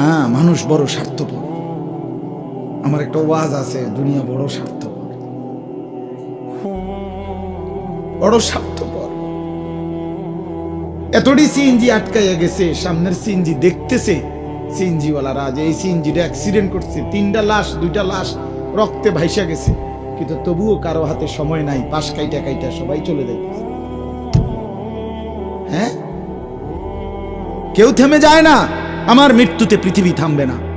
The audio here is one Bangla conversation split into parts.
হ্যাঁ মানুষ বড় স্বার্থপর। আমার একটা ওয়াজ আছে, দুনিয়া বড় স্বার্থপর। বড় স্বার্থপর। এতটি সিএনজি আটকাইয়া গেছে, সামনের সিএনজি দেখতেছে সিএনজি ওয়ালারা যে এই সিএনজিটা অ্যাক্সিডেন্ট করছে, তিনটা লাশ, দুইটা লাশ রক্তে ভাইসা গেছে। কিন্তু তবুও কারও হাতে সময় নাই, পাশ কাইটা কাইটা সবাই চলে যাইতেছে। হ্যাঁ? কেউ থেমে যায় না। আমার মৃত্যুতে পৃথিবী থামবে না।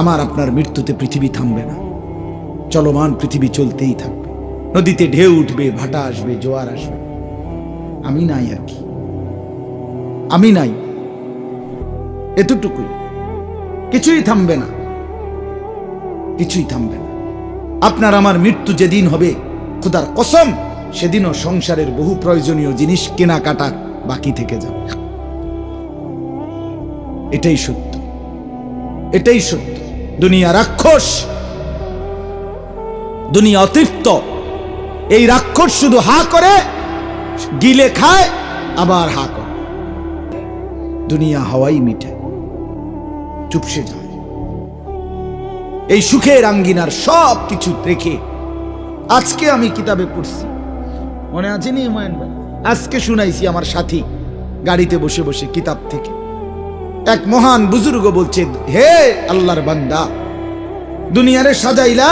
আমার আপনার মৃত্যুতে পৃথিবী থামবে না। চলমান পৃথিবী চলতেই থাকবে। নদীতে ঢেউ উঠবে, ভাটা আসবে, জোয়ার আসবে। আমি নাই আর কি? আমি নাই। এতটুকুই। কিছুই থামবে না। কিছুই থামবে না। আপনার আমার মৃত্যু যেদিন হবে, খুদার কসম, সেদিনও সংসারের বহু প্রয়োজনীয় জিনিস কেনাকাটা বাকি থেকে যাবে। এটাই সত্য। এটাই সত্য। দুনিয়া রাক্ষস। দুনিয়া অতৃপ্ত। এই রাক্ষস শুধু হা করে, গিলে খায়, আবার হা করে। দুনিয়া হাওয়াই মিঠে। চুপসে যায়। এই সুখের আঙ্গিনার সব কিছু রেখে আজকে আমি কিতাবে পড়ছি। মনে আছে নি হুমায়ুন ভাই? আজকে শুনাইছি আমার সাথী গাড়িতে বসে বসে কিতাব থেকে। এক মহান বুজুর্গ বলছে, হে আল্লাহর বান্দা, দুনিয়ারে সাজাইলা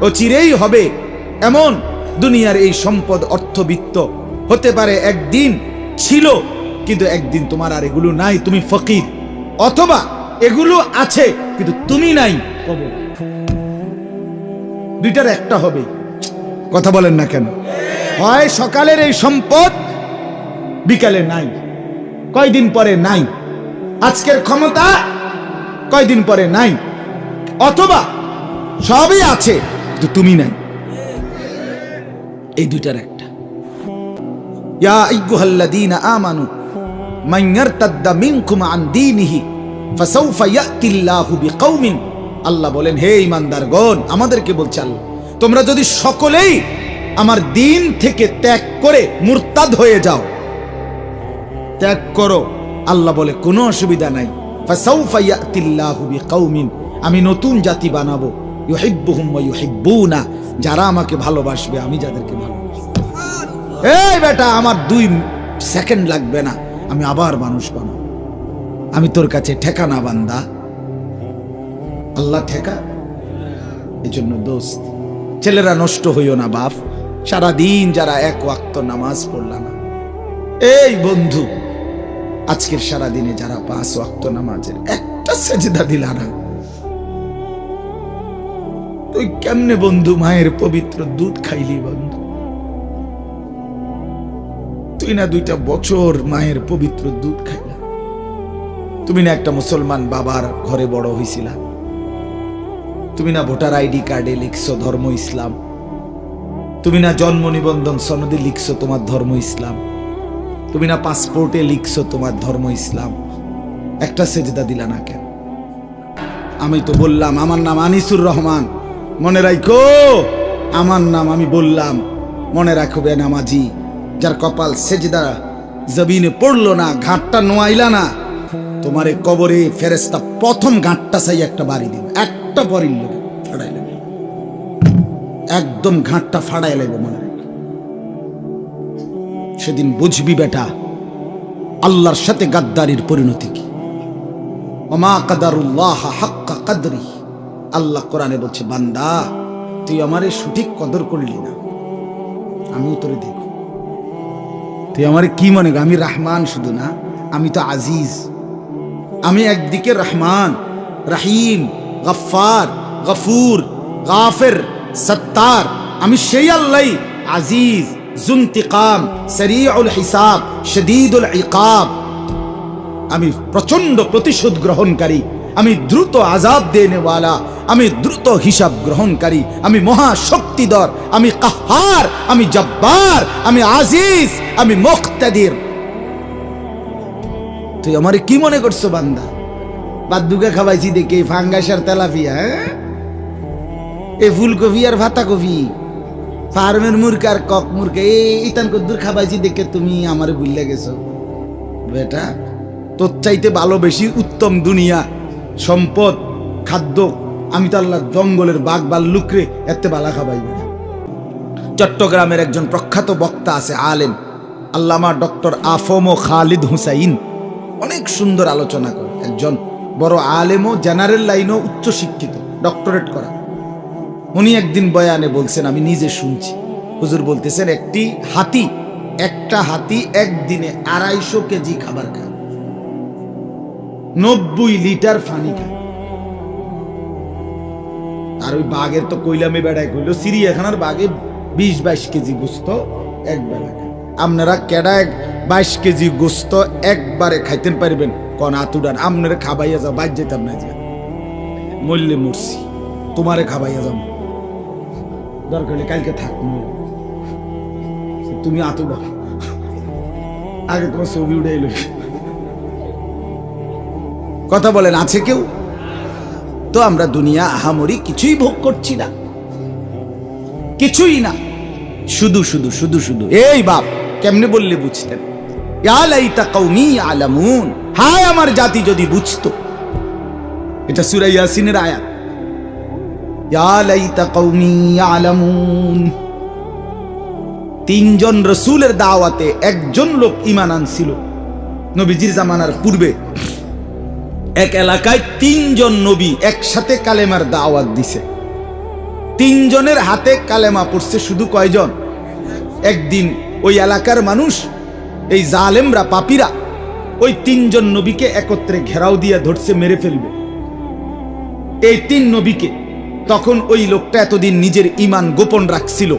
ও চিরেই হবে এমন দুনিয়ার এই সম্পদ অর্থবিত্ত। হতে পারে একদিন ছিল, কিন্তু একদিন তোমার আর এগুলো নাই, তুমি ফকির। অথবা এগুলো আছে, কিন্তু তুমি নাই কবর। দুইটার একটা হবে। কথা বলেন না কেন? হয় সকালের এই সম্পদ, বিকালে নাই। কয়দিন পরে নাই? আজকের ক্ষমতা কয়দিন পরে নাই? অথবা সবই আছে, কিন্তু তুমি নাই। এই দুইটার একটা। ইয়া আইয়ুহাল্লাযীনা আমানু, মান ইয়ারতাদ্দা মিনকুম আন দীনিহি, ফাসাউফা ইয়াতিল্লাহু বিকাউমিন আল্লাহ বলেন, হে ঈমানদারগণ, আমাদেরকে বলছে আল্লাহ, তোমরা যদি সকলেই আমার দিন থেকে ত্যাগ করে মুরতাদ হয়ে যাও। ত্যাগ করো, আল্লাহ বলে, কোনো অসুবিধা নাই। আমি নতুন জাতি বানাবো। যারা আমাকে ভালোবাসবে, আমি যাদেরকে ভালোবাসবো এই বেটা, আমার দুই সেকেন্ড লাগবে না, আমি আবার মানুষ বানাবো। আমি তোর কাছে ঠেকা না, বান্দা। আল্লাহ ঠেকা? এই জন্য দোস্ত, ছেলেরা নষ্ট হইও না, বাপ। সারাদিন যারা এক ওয়াক্ত নামাজ পড়লা না। এই বন্ধু, আজকের সারা দিনে যারা পাঁচ ওয়াক্ত নামাজের একটা সেজদা দিলা না, তুই কেমনে বন্ধু মায়ের পবিত্র দুধ খাইলি বন্ধু? তুই না দুইটা বছর মায়ের পবিত্র দুধ খাইলা। তুমি না একটা মুসলমান বাবার ঘরে বড় হইছিলা। তুমি না ভোটার আইডি কার্ডে লিখছো ধর্ম ইসলাম। তুমি না জন্ম নিবন্ধন সনদে লিখছো তোমার ধর্ম ইসলাম। তুমি না পাসপোর্টে লিখছো তোমার ধর্ম ইসলাম। একটা সেজদা দিলা না কেন? আমি তো বললাম, আমার নাম আনিসুর রহমান। মনে রাখো, আমার নাম আমি বললাম। মনে রাখবে নামাজি যার কপাল সেজদা জবিনে পড়ল না, ঘাটটা নোয়াইলা না। তোমারে কবরে ফেরেস্তা প্রথম ঘাটটা চাই একটা বাড়ি দিবে, একটা পরিল একদম ঘাটটা ফাড়াই লাগবে মনে সেদিন বুঝবি বেটা, আল্লাহর সাথে গাদ্দারির পরিণতি কি? ওমা কাদারুল্লাহ হাক্কা কাদরি। আল্লাহ কোরআনে বলছে, বান্দা, তুই আমারে সঠিক কদর করলি না। আমিও তোরে দেখো তুই আমার কি মনে? আমি রাহমান শুধু না, আমি তো আজিজ। আমি একদিকে রহমান, রাহিম গফার গফুর, গাফের। সত্তার, আমি সেই আল্লাহ, আজিজ, জুন্তিকাম সরিউল হিসাব, শদীদুল ইকাব। আমি প্রচণ্ড প্রতিশোধ গ্রহণকারী, আমি দ্রুত আজাব দেনেওয়ালা আমি দ্রুত হিসাব গ্রহণকারী, আমি মহাশক্তিধর, আমি কাহার, আমি জব্বার, আমি আজিজ, আমি মুক্তাদির। তুই আমারে কি মনে করছ বান্দা? বাদ্দুকে খাওয়াইছি দেখে ফাঙ্গাস আর তেলাপিয়া হ্যাঁ? এ ফুলকপি আর ভাতা কপি ফার্মের মুরগা আর কক মুরগা এই ইতান কদ্দুর খাবাইছি দেখে তুমি আমারে ভুললে গেছো। বেটা, তোর চাইতে ভালো বেশি উত্তম দুনিয়া, সম্পদ, খাদ্য, আমি তো আল্লাহ জঙ্গলের বাঘ বাল্লুকরে এতে বালা খাবাই না। চট্টগ্রামের একজন প্রখ্যাত বক্তা আছে, আলেম। আল্লামা ডক্টর আফম ও খালিদ হুসাইন। অনেক সুন্দর আলোচনা করে। একজন বড় আলেম ও জেনারেল লাইনও উচ্চ শিক্ষিত ডক্টরেট করা। উনি একদিন বয়ানে বলছেন, আমি নিজে শুনছি। হুজুর বলতেছেন, একটি হাতি, একটা হাতি একদিনে আড়াইশো কেজি খাবার খায়। নব্বই লিটার পানি খায়। আর ওই বাঘের তো কইলামে বেড়ায় কইলো, চিড়িয়াখানার বাঘে বিশ বাইশ কেজি গোস্ত এক বেলা আপনারা কেডা এক বাইশ কেজি গোস্ত একবারে খাইতেন পারবেন, কন আতুডান আপনারা খাবাইয়া যাও, বাইর যেতাম না যা। মরলে মরছি, তোমারে খাবাইয়া যাও দরকার হলে কালকে থাক মরলে। তুমি আতুডা আগে তোমার ছবি উঠে এলো কথা বলেন, আছে কেউ? তো আমরা দুনিয়া আহামরি কিছুই ভোগ করছি না। কিছুই না। শুধু শুধু শুধু শুধু। এই বাপ, কেমনে বললে বুঝতেন? আলামুন হায় আমার জাতি যদি বুঝতো। এটা সূরা ইয়াসিনের আয়াত। তিনজন রসুলের দাওয়াতে একজন লোক ইমান আনছিল নবীজির জামানার পূর্বে। এক এলাকায় তিনজন নবী একসাথে কালেমার দাওয়াত দিছে। তিনজনের হাতে কালেমা পড়ছে শুধু কয়জন? একদিন ওই এলাকার মানুষ, এই জালেমরা, পাপিরা ওই তিনজন নবীকে একত্রে ঘেরাও দিয়ে ধরছে, মেরে ফেলবে। এই তিন নবীকে তখন ওই লোকটা এতদিন নিজের ইমান গোপন রাখছিল।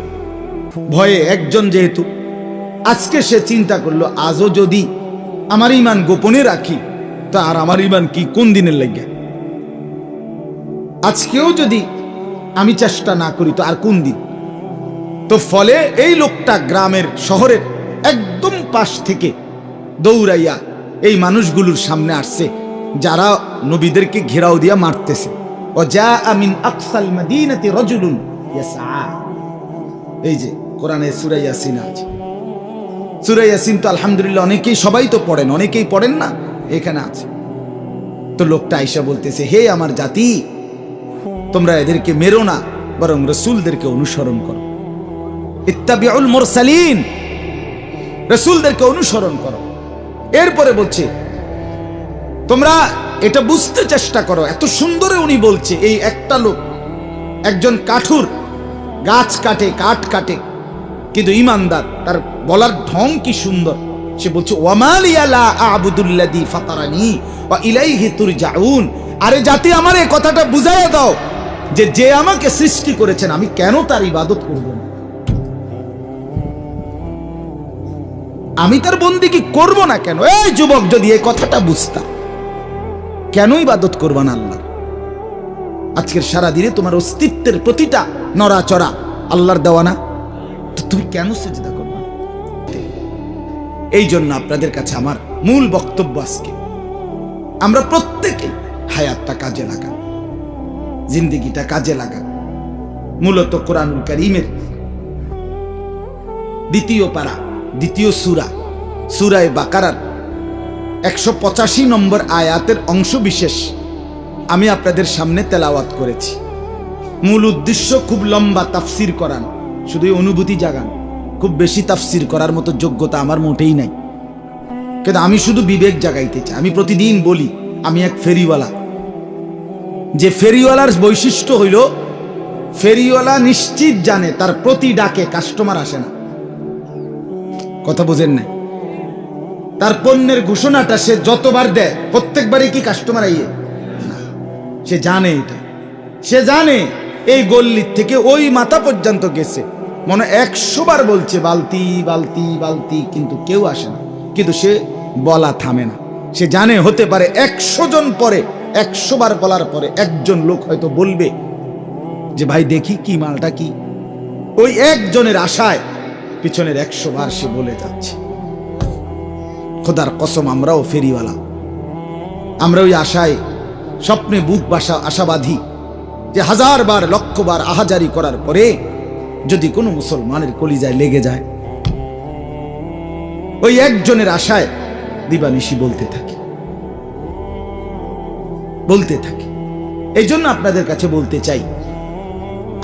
ভয়ে একজন যেহেতু, আজকে সে চিন্তা করল, আজও যদি আমার ইমান গোপনে রাখি, তা আর আমার ইমান কি কোন দিনের লাগিয়া আজকেও যদি আমি চেষ্টা না করি, তো আর কোন দিন? তো ফলে এই লোকটা গ্রামের শহরের একদম পাশ থেকে দৌড়াইয়া এই মানুষগুলোর সামনে আসছে, যারা নবীদেরকে ঘেরাও দিয়া মারতেছে। ও আমিন আকসাল মাদিনাতি এই যে কোরআনে সূরা ইয়াসিন তো আলহামদুলিল্লাহ অনেকেই, সবাই তো পড়েন, অনেকেই পড়েন না? এখানে আছে। তো লোকটা আইসা বলতেছে, হে আমার জাতি, তোমরা এদেরকে মেরো না, বরং রসুলদেরকে অনুসরণ করো। ইত্তাবিউল মুরসালিন, রসুলদেরকে অনুসরণ করো। এরপরে বলছে, তোমরা এটা বুঝতে চেষ্টা করো, এত সুন্দরে উনি বলছে, এই একটা লোক, একজন কাঠুর, গাছ কাটে, কাঠ কাটে, কিন্তু ইমানদার, তার বলার ঢং কি সুন্দর, সে বলছে ওয়ামালিয়ালা ফাতারানি তুরজাউন। আরে জাতি আমার এই কথাটা বুঝাইয়া দাও, যে যে আমাকে সৃষ্টি করেছেন, আমি কেন তার ইবাদত করব না? আমি তার বন্দি কি করব না কেন? এই যুবক যদি এই কথাটা বুঝতা কেন ইবাদত করবা না আল্লাহ? আজকের সারা দিনে তোমার অস্তিত্বের প্রতিটা নড়াচড়া আল্লাহর দেওয়া না? তো তুমি কেন সেজদা করবে? এই জন্য আপনাদের কাছে আমার মূল বক্তব্য আজকে। আমরা প্রত্যেকে হায়াতটা কাজে লাগান, জিন্দিগিটা কাজে লাগান। মূলত কোরআনুল করিমের দ্বিতীয় পারা, দ্বিতীয় সুরা, সুরায় বাকারার একশো পঁচাশি নম্বর আয়াতের অংশ বিশেষ। আমি আপনাদের সামনে তেলাওয়াত করেছি। মূল উদ্দেশ্য খুব লম্বা তাফসির করানো শুধু অনুভূতি জাগান। খুব বেশি তাফসির করার মতো যোগ্যতা আমার মোটেই নাই। কিন্তু আমি শুধু বিবেক জাগাইতে চাই। আমি প্রতিদিন বলি, আমি এক ফেরিওয়ালা। যে ফেরিওয়ালার বৈশিষ্ট্য হইল, ফেরিওয়ালা নিশ্চিত জানে তার প্রতি ডাকে কাস্টমার আসে না। কথা বোঝেন নাই? তার পণ্যের ঘোষণাটা সে যতবার দেয়, প্রত্যেকবারই কি কাস্টমার আইয়ে? সে জানে এটা। সে জানে এই গল্লির থেকে ওই মাথা পর্যন্ত গেছে। মনে একশো বার বলছে, বালতি বালতি বালতি, কিন্তু কেউ আসে না। কিন্তু সে বলা থামে না। সে জানে হতে পারে একশো জন পরে একশো বার বলার পরে একজন লোক হয়তো বলবে যে, ভাই, দেখি কি মালটা কি? ওই একজনের আশায় পিছনের একশো বার সে বলে যাচ্ছে। খোদার কসম, আমরাও ফেরিওয়ালা। আমরা ওই আশায় স্বপ্নে বুক বাসা আশাবাদী যে হাজার বার লক্ষ বার আহাজারি করার পরে যদি কোনো মুসলমানের কলিজায় লেগে যায়, ওই একজনের আশায় দিবানিশি বলতে থাকি। বলতে থাকি। এই জন্য আপনাদের কাছে বলতে চাই,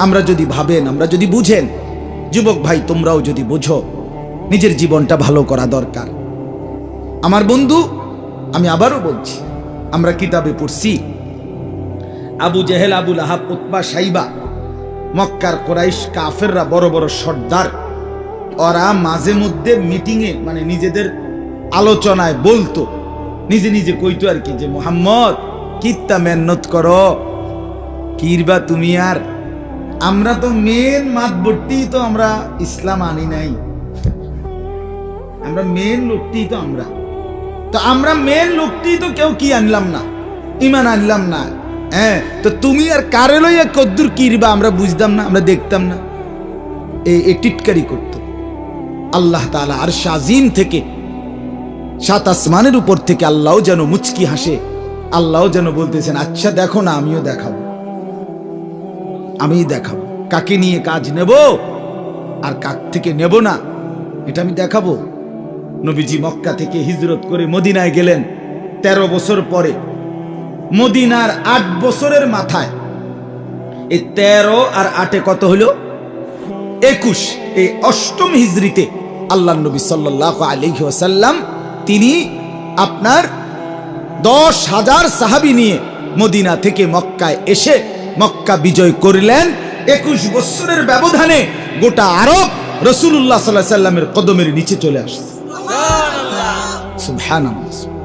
আমরা যদি ভাবেন, আমরা যদি বুঝেন, যুবক ভাই তোমরাও যদি বুঝো, নিজের জীবনটা ভালো করা দরকার। আমার বন্ধু, আমি আবারও বলছি, আমরা কিতাবে পড়ছি, আবু জেহেল আবুল আহাব উতবা, সাইবা, মক্কার কোরাইশ কাফেররা বড় বড় সর্দার। ওরা মাঝে মধ্যে মিটিংয়ে মানে নিজেদের আলোচনায় বলতো। নিজে নিজে কইতো আর কি যে, মোহাম্মদ, কিত্তা মেহনত করো, কিরবা তুমি আর? আমরা তো মেন মাতবর্তি তো আমরা ইসলাম আনি নাই। আমরা মেন লোকটি তো আমরা। তো আমরা মেন লোকটি তো কেউ কি আনলাম না? ইমান আনলাম না। হ্যাঁ তো তুমি আর কারে লইয়া কদ্দুর কিরবা আমরা বুঝতাম না, আমরা দেখতাম না। এই টিটকারি করত। আল্লাহ তাআলা আর শাজিম থেকে, সাত আসমানের উপর থেকে আল্লাহও যেন মুচকি হাসে, আল্লাহও যেন বলতেছেন আচ্ছা দেখো না, আমিও দেখাবো। আমিই দেখাবো। কাকে নিয়ে কাজ নেব? আর কাক থেকে নেব না? এটা আমি দেখাবো। নবীজি মক্কা থেকে হিজরত করে মদিনায় গেলেন। ১৩ বছর পরে, মদিনার আট বছরের মাথায়, এই তেরো আর আটে কত হলো? একুশ, এই অষ্টম হিজরিতে আল্লাহ নবী সাল্লাহ আলহি ওসাল্লাম তিনি আপনার দশ হাজার সাহাবি নিয়ে মদিনা থেকে মক্কায় এসে মক্কা বিজয় করলেন। একুশ বছরের ব্যবধানে গোটা আরব রসুল্লাহ সাল্লাহ সাল্লামের কদমের নিচে চলে আসছে। سبحان الله.